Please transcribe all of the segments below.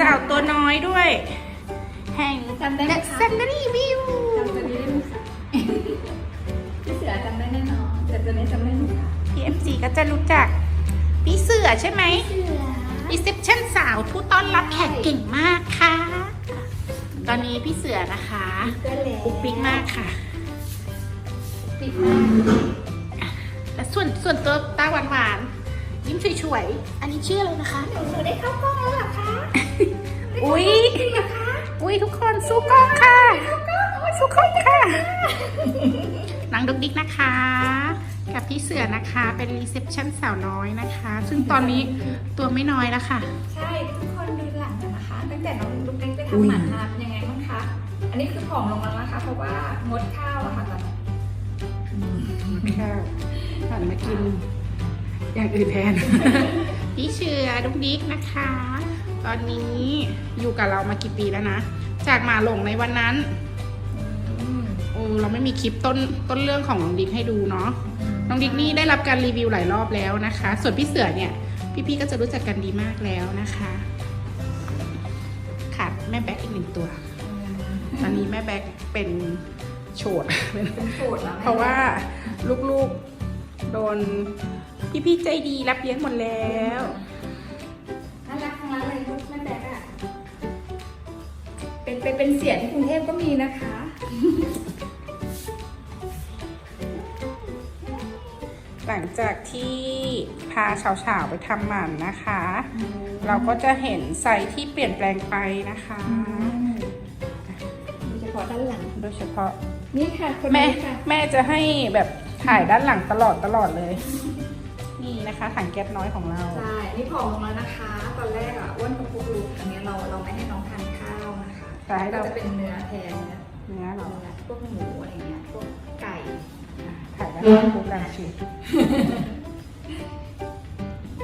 สาวตัวน้อยด้วย แห่งจำได้ไหม The คะ Scenery View จำตัวนี้ได้ไหมคะพี่เสือจำได้แน่นอนแต่ตัวนี้จำไม่ได้ค่ะ PFC ก็จะรู้จัก พี่เสือใช่ไหมเสือ Reception สาวผู้ต้อนรับแขกเก่งมากค่ะ ตอนนี้พี่เสือนะคะก็แล้วปุ๊กปิ๊กมากค่ะ ปิดมาก และส่วนส่วนตัวตาหวานหวานๆ ยิ้มสวยๆ อันนี้ชื่ออะไรนะคะ หนูหนูได้เข้ากล้องแล้วเหรอคะอุ้ยจริงเหรอคะอุ้ยทุกคนสู้กล้องค่ะ สู้กล้องค่ะนางดุกดิกนะคะ กับพี่เสือนะคะ เป็นรีเซพชันสาวน้อยนะคะ ซึ่งตอนนี้ตัวไม่น้อยแล้วค่ะ ใช่ทุกคนดูหลังกันนะคะ ตั้งแต่น้องลูกเล็กไปอุ๊ยทำหมันมาเป็นยังไงบ้างคะ อันนี้คือผอมลงแล้วนะคะ เพราะว่างดข้าวอะค่ะตอนนี้ข้าวหันมากิน อย่างอื่นแทน พี่เชือดุกดิกนะคะ ตอนนี้อยู่กับเรามากี่ปีแล้วนะ จากหมาหลงในวันนั้นอืมโอ้เราไม่มีคลิปต้นต้นเรื่องของน้องดิกให้ดูเนาะน้องดิกนี่ได้รับการรีวิวหลายรอบแล้วนะคะ ส่วนพี่เสือเนี่ยพี่ๆก็จะรู้จักกันดีมากแล้วนะคะขาดแม่แบ็กอีกหนึ่งตัวตอนนี้แม่แบ็กเป็นโฉดเป็นโสดแล้วเพราะว่าลูกๆโดน พี่ๆใจดีรับเลี้ยงหมดแล้วน่ารักทั้งนั้นเลยลูกแม่แบ๊กอะเป็นเป็นเป็นเสียที่กรุงเทพก็มีนะคะ หลังจากที่พาสาวๆไปทำหมันนะคะ เราก็จะเห็นไซส์ที่เปลี่ยนแปลงไปนะคะโดยเฉพาะด้านหลัง โดยเฉพาะนี่ค่ะคนแม่นี้ค่ะ แม่จะให้แบบถ่ายด้านหลังตลอดตลอดเลย นี่นะคะถังแก๊สน้อยของเรา ใช่นี่ผอมลงแล้วนะคะ ตอนแรกอะอ้วนกับพวกลูกอันนี้เราเราไม่ให้น้องทานข้าวนะคะแต่ให้ก็เราจะเป็นเนื้อแทนเนื้อเนื้อเหรอเนื้อพวกหมูอะไรเงี้ยพวกไก่ถ่ายด้านหลังปุ๊บดังชี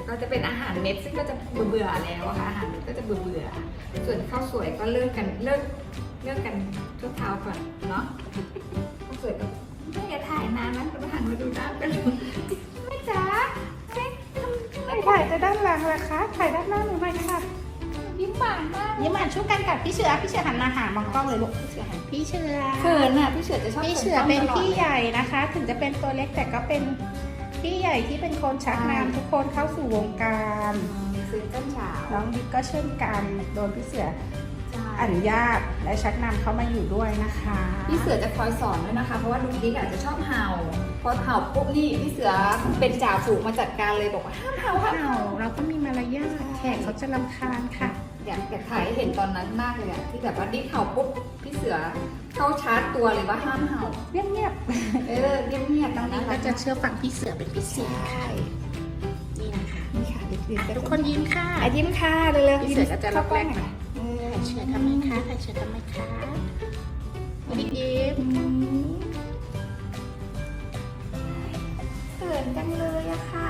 ก็จะเป็นอาหารเม็ดซึ่งก็จะเบื่อๆแล้วอะค่ะอาหารเม็ดก็จะเบื่อๆส่วนข้าวสวยก็เลิกกันเลิกเลิกกันทุกเช้าก่อนเนาะข้าวสวยก็ไม่อย่าถ่ายนานนะเราหันมาดูหน้ากันแม่จ๋าแม่ทำไมไม่ ถ่ายแต่ด้านหลังล่ะคะ ถ่ายด้านหน้าหนูหน่อยค่ะ ยิ้มหวานมากยิ้มอ่านช่วยกันกับพี่เชือพี่เชือหันมาหามองกล้องเลยลูกพี่เชือหันพี่เชือเขินอะพี่เสือจะชอบพี่เชือเป็นพี่ใหญ่นะคะ ถึงจะเป็นตัวเล็กแต่ก็เป็นพี่ใหญ่ที่เป็นคนชักนำทุกคนเข้าสู่วงการ ซื้อต้นฉาวน้องบิ๊กก็เช่นกันโดนพี่เสือใช่ อนุญาตและชักนำเขามาอยู่ด้วยนะคะพี่เสือจะคอยสอนด้วยนะคะ เพราะว่าลุงดิ๊กอาจจะชอบเห่า พอเห่าปุ๊บนี่พี่เสือเป็นจ่าฝูงมาจัดการเลยบอกว่าห้ามเห่าห้ามเห่า เห่าเราก็มีมารยาทแขกเขาจะรำคาญค่ะ อยากอยากถ่ายให้เห็นตอนนั้นมากเลยอะที่แบบว่าดิ๊กเห่าปุ๊บพี่เสือเข้าชาร์จตัวเลยว่าห้ามเห่า เงียบเออเงียบๆๆน้น้อองงบิ๊นี่กก็จะเชื่อฟังพี่เสือเป็นพิเศษใช่นี่นะคะ นี่ค่ะดิ๊กอะๆทุกคนยิ้มค่ะอะ ยิ้มค่ะเร็วๆพี่เสือก็จะล็อกแรกหน่อย เออถ่ายเชือทำไมคะถ่ายเชือทำไมคะวันนี้ยิ้มอืมเขินจังเลยอะค่ะ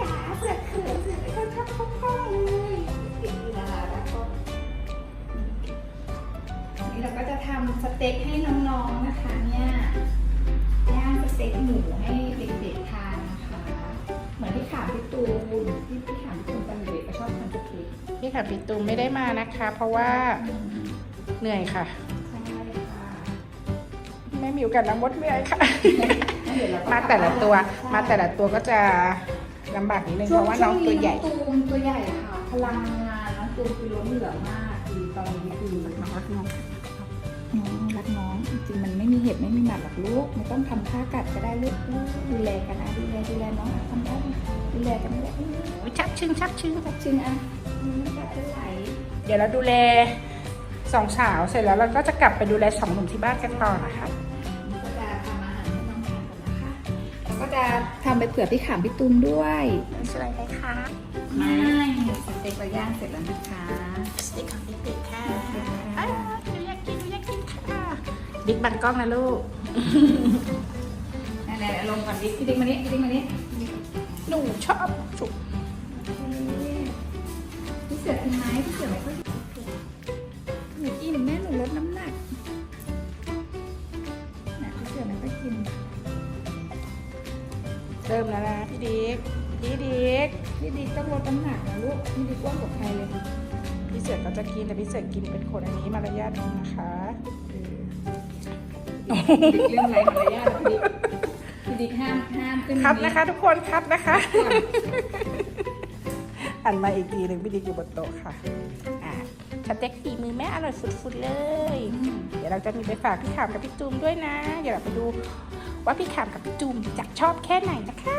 จ๋าเสือเขินเสือเขาชอบเข้ากล้องเลยนี่นะคะแล้วก็นี่เราก็จะทำสเต็กให้น้องๆนะคะเนี่ยย่างสเต็กหมูให้เด็กๆทานนะคะ เหมือนที่ถามพี่ตูนที่พี่ถามพี่ตูน ค่ะพี่ตูมไม่ได้มานะคะ เพราะว่าเหนื่อยค่ะใช่ค่ะไม่มีโอกาสนั่งมดเหนื่อยค่ะงั้นเดี๋ยวเรก็มาแต่ละตัวใช่มาแต่ละตัวก็จะลำบากนิดนึงเพราะว่าน้องตัวใหญ่ช่งนี้น้องตูมตัวใหญ่ค่ะ พลังงานน้องตูมคือล้นเหลือมากคือตอนนี้คือน้อง รักน้องอืมรักน้องจริงๆมันไม่มีเหตุไม่มีหมัดหรอกลูกไม่ต้องทำท่ากัดก็ได้ลูกดูแลกันนะดูแลดูแลน้องทำได้ดูแลกันไม่ได้โอ้ยชักชึงชักชึงจับชึงอะอืมกัดจะไหลเดี๋ยวเราดูแลสองสาวเสร็จแล้วเราก็จะกลับไปดูแลสองหนุ่มที่บ้านกันต่อนะคะก็จะทำอาหารให้น้องทานก่อนนะคะแล้วก็จะทำไปเผื่อพี่ขามพี่ตูมด้วยสไลด์ไหมคะไม่สเต็กเราย่างเสร็จแล้วนะคะสติ๊กของ บิ๊กบังกล้องนะลูกไหนๆลงก่อนดิพี่ติ๊กมานี้พี่ติ๊กมานี้หนูชอบฉุกพี่เสือกินไหมพี่เสือก็หนูอิ่มแม่หนูลดน้ำหนักนะพี่เสือไม่ค่อยกินเติมแล้วนะพี่ดิ๊กพี่ดิ๊กพี่ดิ๊กต้องลดน้ำหนักนะลูกพี่ดิ๊กว่างกว่าใครเลยพี่เสือก็จะกินแต่พี่เสือกินเป็นคนอันนี้มารยาทนะคะ ดิกเรื่องไรมารยาทพี่ดิกพี่ดิกห้ามห้ามขึ้นครับนะคะ ทุกคนครับนะคะหันมาอีกทีหนึ่งพี่ดิกอยู่บนโต๊ะค่ะอ่าสเต็กฝีมือแม่อร่อยสุดๆเลย เดี๋ยวเราจะมีไปฝากพี่ขามกับพี่จูมด้วยนะ เดี๋ยวเราไปดูว่าพี่ขามกับพี่จูมจะชอบแค่ไหนนะคะ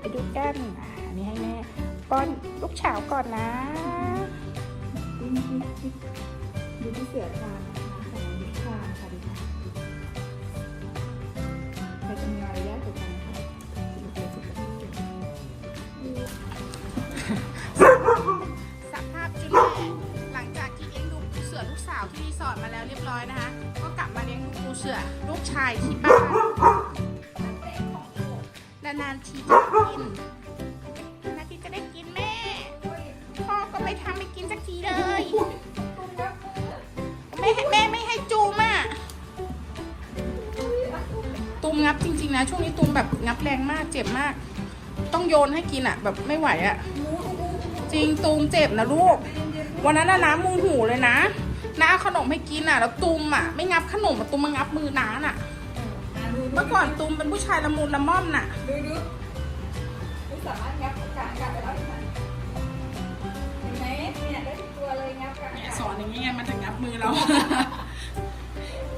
ไปดูกันอ่าอันนี้ให้แม่ป้อนลูกเฉาวก่อนนะดูพี่เสือทานนะ คะของดิกทานค่ะดิกใครจะมีมารยาทกว่ากันคะดิกเลยสุดกับพี่เก่งสภาพจุดแม่หลังจากที่เลี้ยงดูปูเสือลูกสาวที่รีสอร์ทมาแล้วเรียบร้อยนะคะ ก็กลับมาเลี้ยงดูปูเสือลูกชายที่บ้านนานๆทีจะได้กินนานๆทีจะได้กินแม่ พ่อก็ไม่ทำไม่กินสักทีเลย แม่ให้แม่ไม่ให้จูมอะตูมงับจริง ๆ นะ ช่วงนี้ตูมแบบงับแรงมากเจ็บมาก ต้องโยนให้กินอะ แบบไม่ไหวอะ จริงตูมเจ็บนะลูก วันนั้นน่ะน้ำมูหูเลยนะน้าเอาขนมให้กินอะ แล้วตูมอะไม่งับขนมอะตูมมางับมือน้าน่ะ เมื่อก่อนตูมเป็นผู้ชายละมุนละม่อมน่ะ ดูดูดู อนอย่างนี้ไงมันถึงงับมือเรา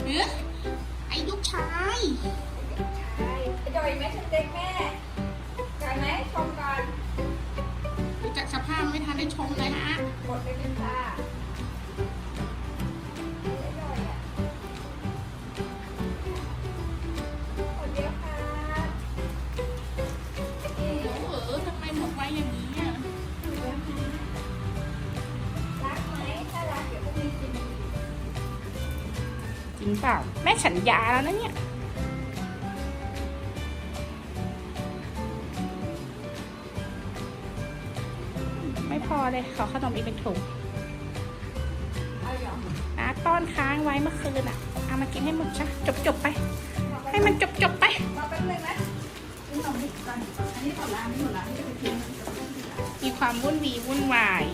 เอ๊ะไอ้ลูกชายใช่ไอ้จอยไหมฉันเด็กแม่จอยไหมชมก่อนดูจากสภาพไม่ทันได้ชมเลยฮะหมดเลยค่ะ ริงเปล่า แม่สัญญาแล้วนะเนี่ย ไม่พอเลย ขอขนมอีกเป็นถุงเอาหยองนะต้อนค้างไว้เมื่อคืนอะ เอามากินให้หมดจ้ะจบจบๆไป ให้มันจบจบๆไปรอแป๊บนึงนะกินขนมดิบก่อนอันนี้หมดละอันนี้หมดละอันนี้จะไปกินมีความวุ่นวีวุ่นวาย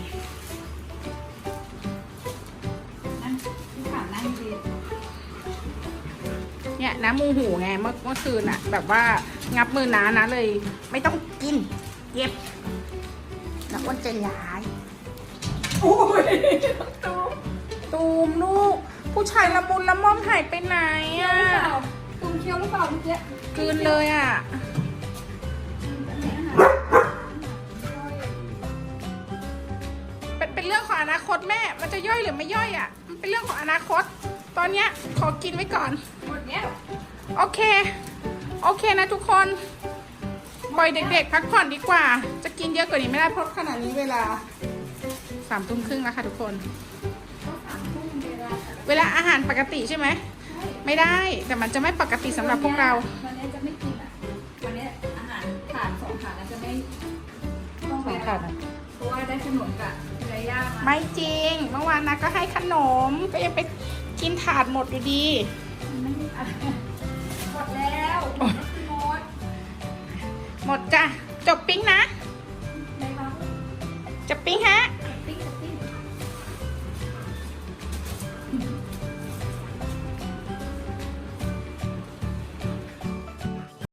เนี่ยน้ำมูหูไงเมื่อเมื่อคืนอะแบบว่างับมือน้านะเลย ไม่ต้องกินเย็บนักอ้วนใจร้ายโอ้ยตูมตูมลูก ผู้ชายละมุนละม่อมหายไปไหนเคี้ยวอะหรือเปล่าตูมเคี้ยวหรือเปล่าเมื่อกี้กลืนเลยอะเป็นเป็นเรื่องของอนาคตแม่ มันจะย่อยหรือไม่ย่อยอะมันเป็นเรื่องของอนาคต ตอนเนี้ยขอกินไว้ก่อน หมดเนี้ยโอเค โอเคนะทุกคนปล่อยเด็กๆ พักผ่อนดีกว่า จะกินเยอะกว่านี้ไม่ได้เพราะขนาดนี้เวลาสามทุ่มครึ่งแล้วค่ะทุกคนก็สามทุ่มเวลาเวลาอาหารปกติใช่ไหม ไม่ได้ แต่มันจะไม่ปกติสำหรับพวกเรา วันนี้จะไม่กินอะ วันนี้อาหารถาดสองถาดแล้วจะไม่ต้องไปแล้วเพราะว่าได้ขนมกับไรย่ามา ไม่จริง เมื่อวานนะก็ให้ขนม ก็ยังไป กินถาดหมดอยู่ดีไม่มีอะไรหมดแล้ว หมดหมดจ้ะห